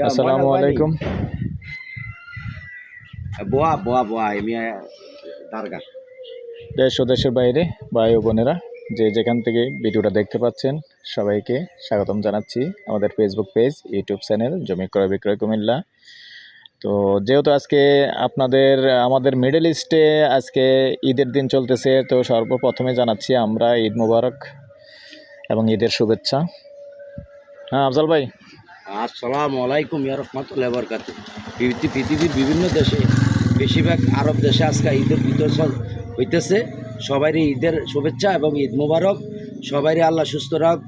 আসসালামু আলাইকুম? Boa, boa, boa. Ini darga. দেশ ও দেশের বাইরে ভাই ও বোনেরা যে যেখান থেকে ভিডিওটা দেখতে পাচ্ছেন সবাইকে স্বাগতম জানাচ্ছি আমাদের ফেসবুক পেজ ইউটিউব চ্যানেল জমি ক্রয় বিক্রয় কুমিল্লা তো যেহেতু আজকে আপনাদের আমাদের মিডল ইস্টে আজকে ঈদের দিন চলতেছে তো সর্বপ্রথমে জানাচ্ছি আমরা ঈদ মুবারক এবং ঈদের শুভেচ্ছা হ্যাঁ আফজাল ভাই আসসালামু আলাইকুম ইয়া রহমাতুল্লাহি ওয়া পৃথিবীর বিভিন্ন দেশে বেশিরভাগ আরব দেশে আজকে ঈদের ভিতর হইতেছে। সবারই ঈদের শুভেচ্ছা এবং ঈদ মোবারক। সবারই আল্লাহ সুস্থ রাখ।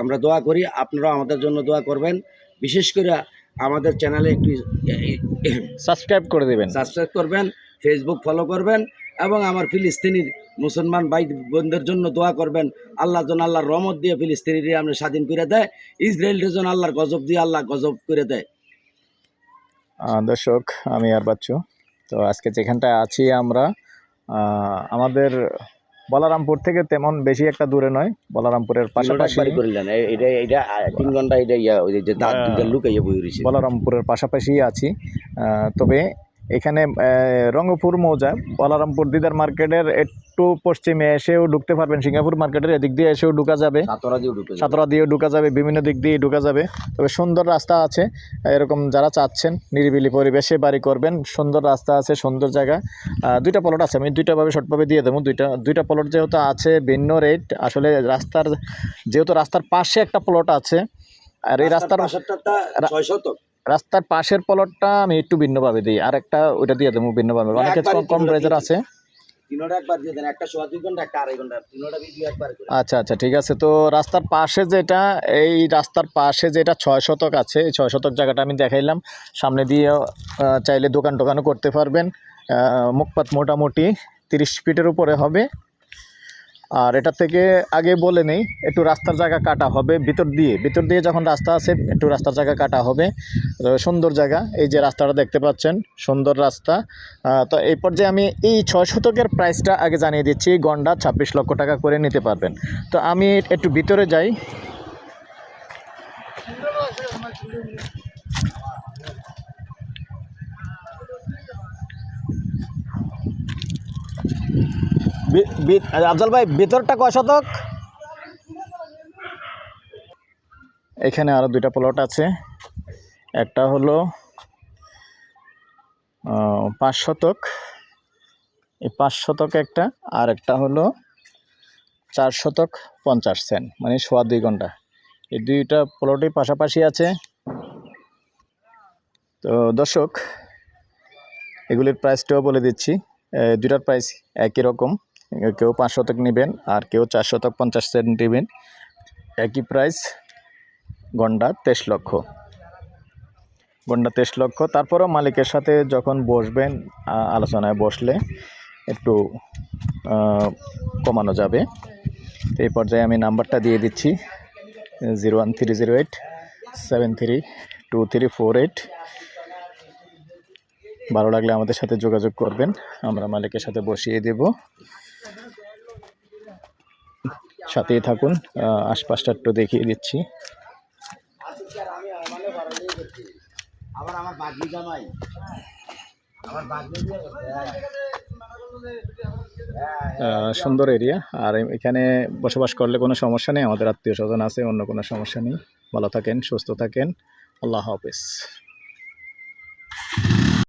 আমরা দোয়া করি আপনারাও আমাদের জন্য দোয়া করবেন। বিশেষ করে আমাদের চ্যানেলে একটু সাবস্ক্রাইব করে দেবেন। সাবস্ক্রাইব করবেন ফেসবুক ফলো করবেন। এবং আমার ফিলিস্তিনির মুসলমান ভাই বোনদের জন্য দোয়া করবেন। আল্লাহ যেন আল্লাহর রহমত দিয়ে ফিলিস্তিনির আমরা স্বাধীন করে দেয়। ইসরায়েলের জন্য আল্লাহর গজব দিয়ে আল্লাহ গজব করে দেয়। আহ, দর্শক আমি আর বাচ্চু। তো আজকে যেখানটায় আছি আমরা আমাদের বলারামপুর থেকে তেমন বেশি একটা দূরে নয়। বলারামপুরের পাশাপাশি হ্যাঁ। বলারামপুরের পাশাপাশি আছি। তবে এখানে রঙ্গপুর মৌজা বলারামপুর দিদার মার্কেটের একটু পশ্চিমে এসেও ঢুকতে পারবেন। সিঙ্গাপুর মার্কেটের এদিক দিয়ে এসেও ঢুকা যাবে। সাতরা দিয়ে সাতরা দিয়েও ঢুকা যাবে বিভিন্ন দিক দিয়ে ঢুকা যাবে। তবে সুন্দর রাস্তা আছে এরকম যারা চাচ্ছেন নিরিবিলি পরিবেশে বাড়ি করবেন সুন্দর রাস্তা আছে সুন্দর জায়গা। দুইটা প্লট আছে আমি দুইটাভাবে শর্টভাবে দিয়ে দেবো। দুইটা দুইটা প্লট যেহেতু আছে ভিন্ন রেট আসলে রাস্তার যেহেতু রাস্তার পাশে একটা প্লট আছে আর এই রাস্তার পাশেরটা ছয় শতক। রাস্তার পাশের পলটটা আমি একটু ভিন্নভাবে দিই। আর একটা ওইটা দিয়ে দেবো ভিন্নভাবে। অনেকে কম প্রাইজের আছে। আচ্ছা আচ্ছা ঠিক আছে। তো রাস্তার পাশে যেটা এই রাস্তার পাশে যেটা ছয় শতক আছে এই ছয় শতক জায়গাটা আমি দেখাইলাম। সামনে দিয়ে চাইলে দোকান টোকানও করতে পারবেন। মুখপাত মোটামুটি তিরিশ ফিটের উপরে হবে। আর এটা থেকে আগে বলে নেই, একটু রাস্তার জায়গা কাটা হবে ভিতর দিয়ে। ভিতর দিয়ে যখন রাস্তা আছে, একটু রাস্তার জায়গা কাটা হবে। সুন্দর জায়গা, এই যে রাস্তাটা দেখতে পাচ্ছেন, সুন্দর রাস্তা। তো এই পর্যায়ে আমি এই ছয় শতকের প্রাইসটা আগে জানিয়ে দিচ্ছি, গন্ডা ছাব্বিশ লক্ষ টাকা করে নিতে পারবেন। তো আমি একটু ভিতরে যাই। আফজাল ভাই ভিতরটা কয় শতক? এখানে আরও দুইটা প্লট আছে। একটা হলো পাঁচ শতক। এই পাঁচ শতক একটা আর একটা হলো চার শতক পঞ্চাশ সেন্ট মানে সোয়া দুই ঘণ্টা। এই দুইটা প্লটই পাশাপাশি আছে। তো দর্শক এগুলির প্রাইসটাও বলে দিচ্ছি। এ, দুইটার প্রাইস একই রকম। কেউ পাঁচ শতক নেবেন আর কেউ চার শতক পঞ্চাশ সেন্ট নেবেন। একই প্রাইস গন্ডা তেইশ লক্ষ। গন্ডা তেইশ লক্ষ। তারপরেও মালিকের সাথে যখন বসবেন আলোচনায় বসলে একটু কমানো যাবে। এই পর্যায়ে আমি নাম্বারটা দিয়ে দিচ্ছি। Zero one three zero eight seven three two three four eight. ভালো লাগলে আমাদের সাথে যোগাযোগ করবেন। আমরা মালিকের সাথে বসিয়ে দেব। সাথেই থাকুন আশপাশটা একটু দেখিয়ে দিচ্ছি। সুন্দর এরিয়া আর এখানে বসবাস করলে কোনো সমস্যা নেই, আমাদের আত্মীয় স্বজন আছে, অন্য কোনো সমস্যা নেই। ভালো থাকেন, সুস্থ থাকেন। আল্লাহ হাফেজ।